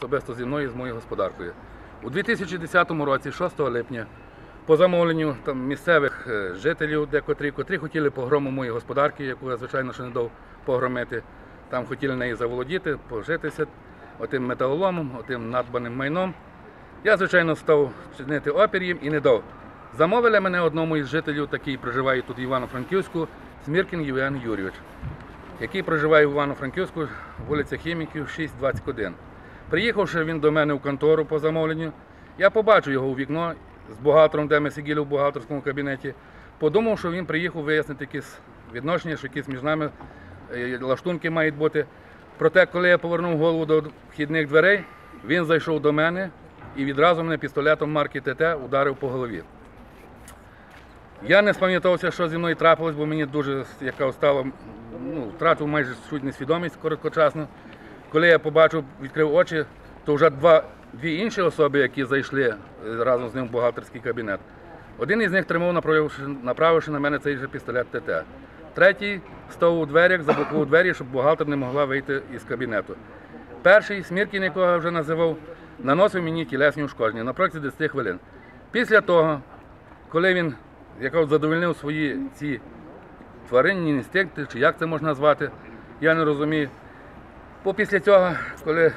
особисто зі мною і з моєю господаркою. У 2010 році, 6 липня, по замовленню там, місцевих е, жителів, декотрі, котрі хотіли погрому моєї господарки, яку я, звичайно, ще не дав погромити. Там хотіли неї заволодіти, пожитися отим металоломом, отим надбаним майном. Я, звичайно, став чинити опір їм і не дав. Замовили мене одному із жителів, такий проживає тут в Івано-Франківську, Сміркін Євген Юрійович, який проживає в Івано-Франківську, вулиця Хіміків, 621. Приїхавши він до мене в контору по замовленню, я побачив його у вікно з бухгалтером, де ми сиділи в бухгалтерському кабінеті. Подумав, що він приїхав вияснити якісь відношення, що якісь між нами е, лаштунки мають бути. Проте, коли я повернув голову до вхідних дверей, він зайшов до мене і відразу мене пістолетом марки ТТ ударив по голові. Я не спам'ятався, що зі мною трапилось, бо мені дуже яка стала, ну, втратив майже чуть несвідомість короткочасно. Коли я побачив, відкрив очі, то вже два, дві інші особи, які зайшли е, разом з ним в бухгалтерський кабінет. Один із них тримав, направивши, направивши на мене цей же пістолет ТТ. Третій став у дверях, заблокував двері, щоб бухгалтер не могла вийти із кабінету. Перший, Сміркін, якого я вже називав, наносив мені тілесні ушкодження на протязі 10 хвилин. Після того, коли він яка задовольнив свої ці тваринні інстинкти, чи як це можна назвати, я не розумію. Бо після цього, коли